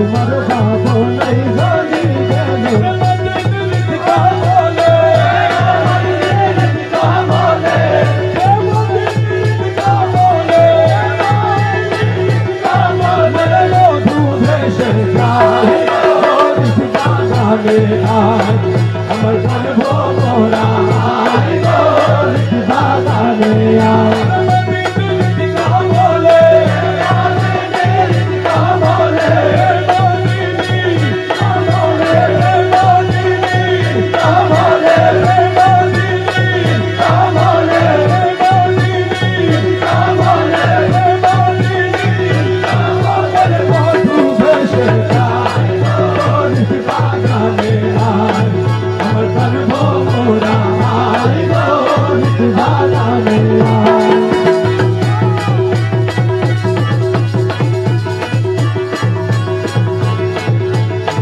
তোমার বাবা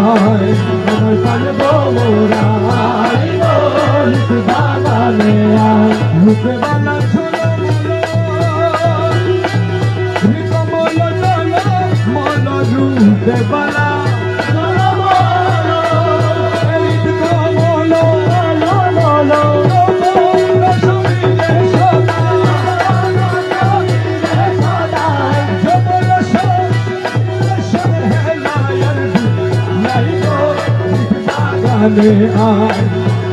হয়। আমার সর্বমোরাই বাগানে আয়। মুখে বালা ছোট মন রূপে বালা প্রাণে আয়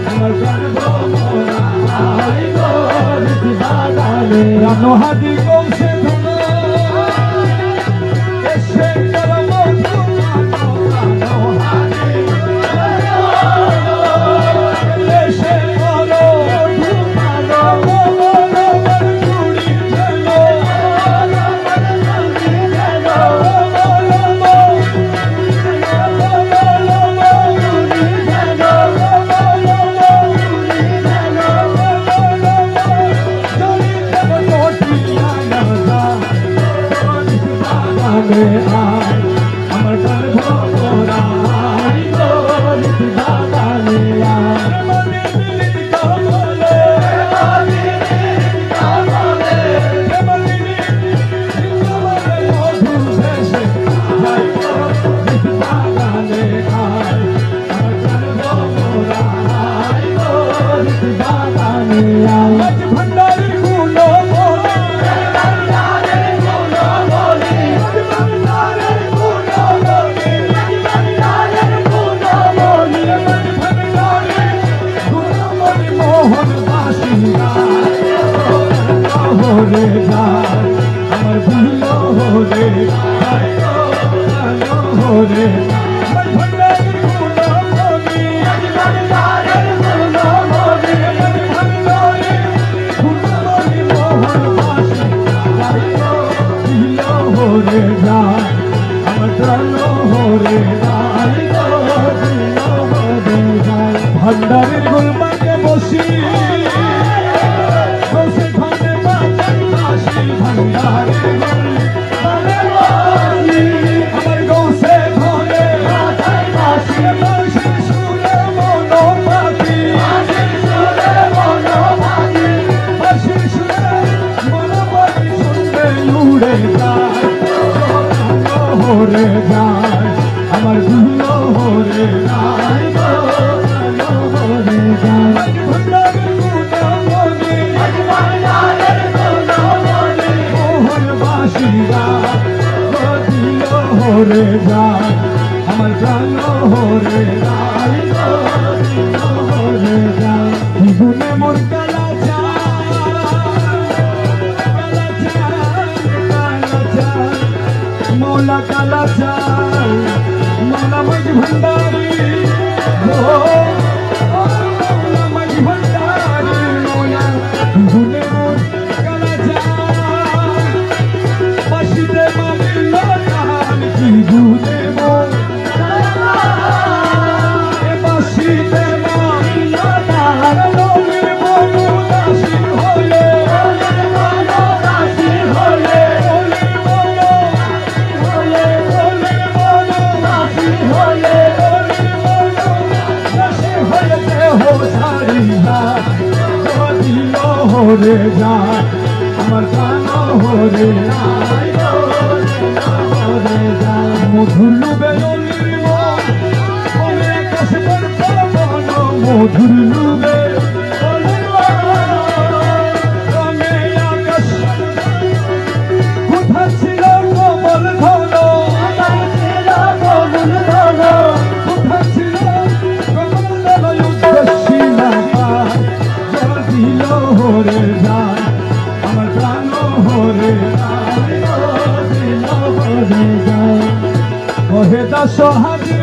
আমার প্রাণ ভবনা আয় গো নীতি বাগানে রানো হাদি কৌশে আমার প্রাণ। Hare Hare কালা কালা চা নানা ভাই ভান্ডারি যায়। আমার গান হরে মধুর মধুর So Hadi